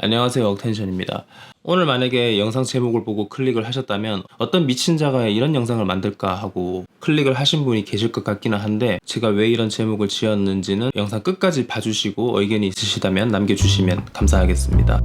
안녕하세요 억텐션입니다 오늘 만약에 영상 제목을 보고 클릭을 하셨다면 어떤 미친 자가 이런 영상을 만들까 하고 클릭을 하신 분이 계실 것 같기는 한데 제가 왜 이런 제목을 지었는지는 영상 끝까지 봐주시고 의견이 있으시다면 남겨주시면 감사하겠습니다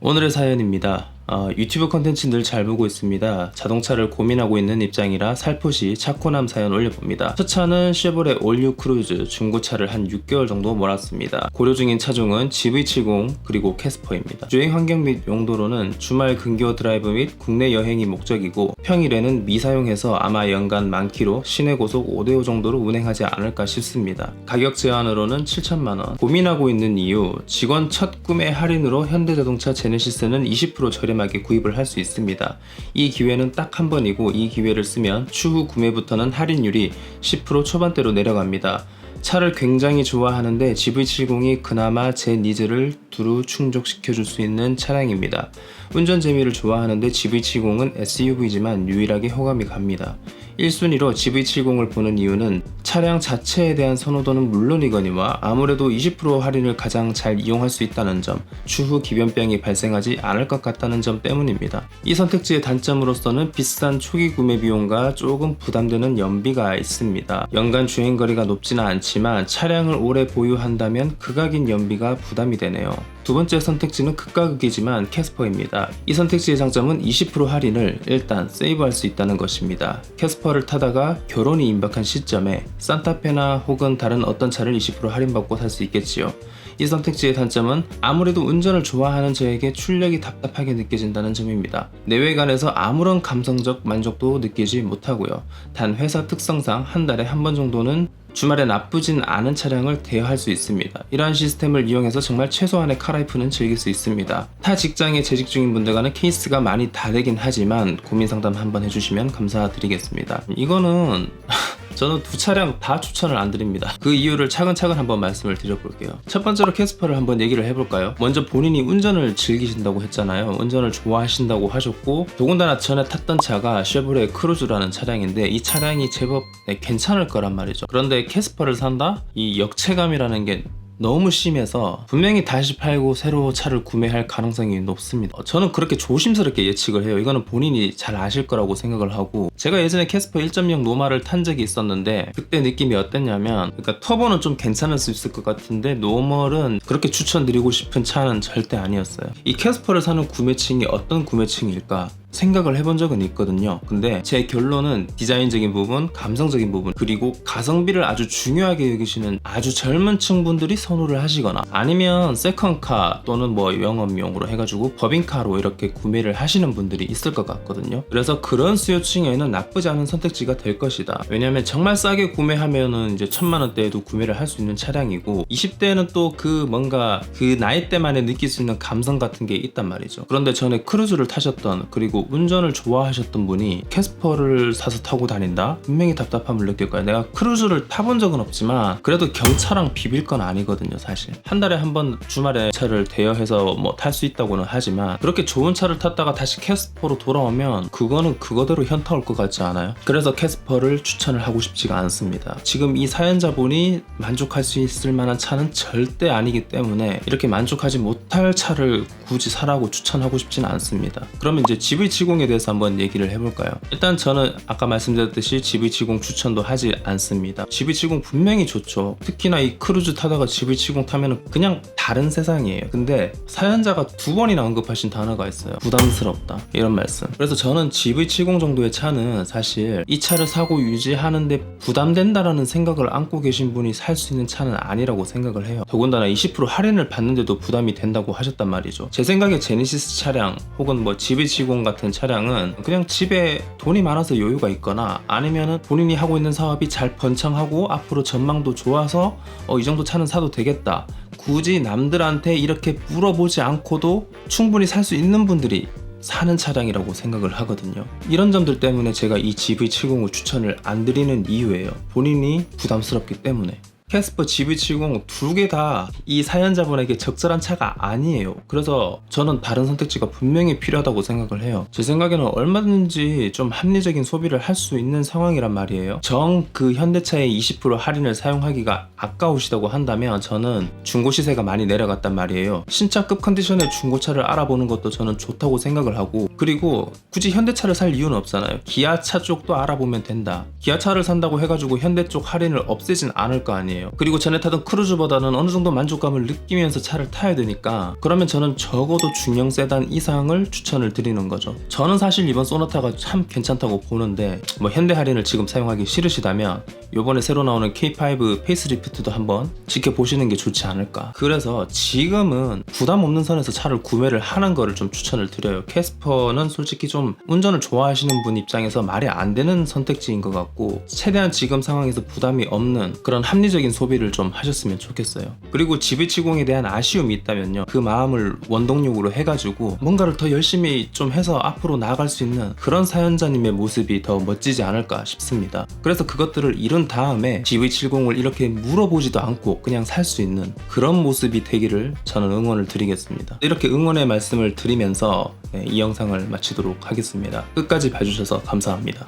오늘의 사연입니다. 어, 유튜브 컨텐츠 늘 잘 보고 있습니다. 자동차를 고민하고 있는 입장이라 살포시 차코남 사연 올려봅니다. 첫 차는 쉐보레 올류 크루즈 중고차를 한 6개월 정도 몰았습니다. 고려 중인 차종은 GV70 그리고 캐스퍼입니다. 주행 환경 및 용도로는 주말 근교 드라이브 및 국내 여행이 목적이고 평일에는 미사용해서 아마 연간 만 킬로 시내 고속 5대5 정도로 운행하지 않을까 싶습니다. 가격 제한으로는 7천만 원. 고민하고 있는 이유 직원 첫 구매 할인으로 현대자동차 제네시스는 20% 저렴 하게 구입을 할 수 있습니다. 이 기회는 딱 한 번이고 이 기회를 쓰면 추후 구매부터는 할인율이 10% 초반대로 내려갑니다. 차를 굉장히 좋아하는데 GV70이 그나마 제 니즈를 두루 충족시켜줄 수 있는 차량입니다. 운전 재미를 좋아하는데 GV70은 SUV지만 유일하게 호감이 갑니다. 1순위로 GV70을 보는 이유는 차량 자체에 대한 선호도는 물론이거니와 아무래도 20% 할인을 가장 잘 이용할 수 있다는 점, 추후 기변병이 발생하지 않을 것 같다는 점 때문입니다. 이 선택지의 단점으로서는 비싼 초기 구매 비용과 조금 부담되는 연비가 있습니다. 연간 주행 거리가 높지는 않지만 차량을 오래 보유한다면 극악인 연비가 부담이 되네요. 두 번째 선택지는 극과 극이지만 캐스퍼입니다. 이 선택지의 장점은 20% 할인을 일단 세이브할 수 있다는 것입니다. 캐스퍼 를 타다가 결혼이 임박한 시점에 산타페나 혹은 다른 어떤 차를 20% 할인받고 살 수 있겠지요. 이 선택지의 단점은 아무래도 운전을 좋아하는 저에게 출력이 답답하게 느껴진다는 점입니다. 내외관에서 아무런 감성적 만족도 느끼지 못하고요. 단 회사 특성상 한 달에 한 번 정도는 주말에 나쁘진 않은 차량을 대여할 수 있습니다. 이러한 시스템을 이용해서 정말 최소한의 카라이프는 즐길 수 있습니다. 타 직장에 재직 중인 분들과는 케이스가 많이 다르긴 하지만 고민 상담 한번 해주시면 감사드리겠습니다. 이거는 저는 두 차량 다 추천을 안 드립니다. 그 이유를 차근차근 한번 말씀을 드려볼게요. 첫 번째로 캐스퍼를 한번 얘기를 해볼까요? 먼저 본인이 운전을 즐기신다고 했잖아요. 운전을 좋아하신다고 하셨고 더군다나 전에 탔던 차가 쉐보레 크루즈라는 차량인데 이 차량이 제법 네, 괜찮을 거란 말이죠. 그런데 캐스퍼를 산다? 이 역체감이라는 게 너무 심해서 분명히 다시 팔고 새로 차를 구매할 가능성이 높습니다. 어, 저는 그렇게 조심스럽게 예측을 해요. 이거는 본인이 잘 아실 거라고 생각을 하고 제가 예전에 캐스퍼 1.0 노마를 탄 적이 있었는데 그때 느낌이 어땠냐면 그러니까 터보는 좀 괜찮을 수 있을 것 같은데 노멀은 그렇게 추천드리고 싶은 차는 절대 아니었어요. 이 캐스퍼를 사는 구매층이 어떤 구매층일까? 생각을 해본 적은 있거든요. 근데 제 결론은 디자인적인 부분, 감성적인 부분, 그리고 가성비를 아주 중요하게 여기시는 아주 젊은 층 분들이 선호를 하시거나 아니면 세컨카 또는 뭐 영업용으로 해가지고 법인카로 이렇게 구매를 하시는 분들이 있을 것 같거든요. 그래서 그런 수요층에는 나쁘지 않은 선택지가 될 것이다. 왜냐하면 정말 싸게 구매하면은 이제 천만 원대에도 구매를 할 수 있는 차량이고 20대에는 또 그 뭔가 그 나이 때만에 느낄 수 있는 감성 같은 게 있단 말이죠. 그런데 전에 크루즈를 타셨던 그리고 운전을 좋아하셨던 분이 캐스퍼를 사서 타고 다닌다? 분명히 답답함을 느낄 거예요. 내가 크루즈를 타본 적은 없지만 그래도 경차랑 비빌 건 아니거든요, 사실. 한 달에 한 번 주말에 차를 대여해서 뭐 탈 수 있다고는 하지만 그렇게 좋은 차를 탔다가 다시 캐스퍼로 돌아오면 그거는 그거대로 현타 올 것 같지 않아요? 그래서 캐스퍼를 추천을 하고 싶지가 않습니다. 지금 이 사연자분이 만족할 수 있을 만한 차는 절대 아니기 때문에 이렇게 만족하지 못할 차를 굳이 사라고 추천하고 싶지는 않습니다. 그러면 이제 GV70에 대해서 한번 얘기를 해볼까요? 일단 저는 아까 말씀드렸듯이 GV70 추천도 하지 않습니다. GV70 분명히 좋죠. 특히나 이 크루즈 타다가 GV70 타면은 그냥 다른 세상이에요. 근데 사연자가 두 번이나 언급하신 단어가 있어요. 부담스럽다. 이런 말씀. 그래서 저는 GV70 정도의 차는 사실 이 차를 사고 유지하는데 부담된다라는 생각을 안고 계신 분이 살 수 있는 차는 아니라고 생각을 해요. 더군다나 20% 할인을 받는데도 부담이 된다고 하셨단 말이죠. 제 생각에 제네시스 차량 혹은 뭐 GV70 같은 차량은 그냥 집에 돈이 많아서 여유가 있거나 아니면은 본인이 하고 있는 사업이 잘 번창하고 앞으로 전망도 좋아서 어, 이 정도 차는 사도 되겠다. 굳이 남들한테 이렇게 물어보지 않고도 충분히 살 수 있는 분들이 사는 차량이라고 생각을 하거든요. 이런 점들 때문에 제가 이 GV70을 추천을 안 드리는 이유예요. 본인이 부담스럽기 때문에. 캐스퍼 GV70 두 개 다 이 사연자분에게 적절한 차가 아니에요. 그래서 저는 다른 선택지가 분명히 필요하다고 생각을 해요. 제 생각에는 얼마든지 좀 합리적인 소비를 할 수 있는 상황이란 말이에요. 정 그 현대차의 20% 할인을 사용하기가 아까우시다고 한다면 저는 중고 시세가 많이 내려갔단 말이에요. 신차급 컨디션의 중고차를 알아보는 것도 저는 좋다고 생각을 하고 그리고 굳이 현대차를 살 이유는 없잖아요. 기아차 쪽도 알아보면 된다. 기아차를 산다고 해가지고 현대 쪽 할인을 없애진 않을 거 아니에요. 그리고 전에 타던 크루즈보다는 어느 정도 만족감을 느끼면서 차를 타야 되니까 그러면 저는 적어도 중형 세단 이상을 추천을 드리는 거죠. 저는 사실 이번 소나타가 참 괜찮다고 보는데 뭐 현대 할인을 지금 사용하기 싫으시다면 요번에 새로 나오는 K5 페이스리프트도 한번 지켜보시는 게 좋지 않을까. 그래서 지금은 부담 없는 선에서 차를 구매를 하는 거를 좀 추천을 드려요. 캐스퍼는 솔직히 좀 운전을 좋아하시는 분 입장에서 말이 안 되는 선택지인 것 같고 최대한 지금 상황에서 부담이 없는 그런 합리적인 소비를 좀 하셨으면 좋겠어요. 그리고 GV70에 대한 아쉬움이 있다면요. 그 마음을 원동력으로 해가지고 뭔가를 더 열심히 좀 해서 앞으로 나아갈 수 있는 그런 사연자님의 모습이 더 멋지지 않을까 싶습니다. 그래서 그것들을 이룬 다음에 GV70을 이렇게 물어보지도 않고 그냥 살 수 있는 그런 모습이 되기를 저는 응원을 드리겠습니다. 이렇게 응원의 말씀을 드리면서 네, 이 영상을 마치도록 하겠습니다. 끝까지 봐주셔서 감사합니다.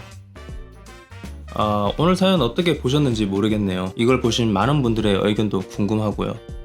아, 오늘 사연 어떻게 보셨는지 모르겠네요. 이걸 보신 많은 분들의 의견도 궁금하고요.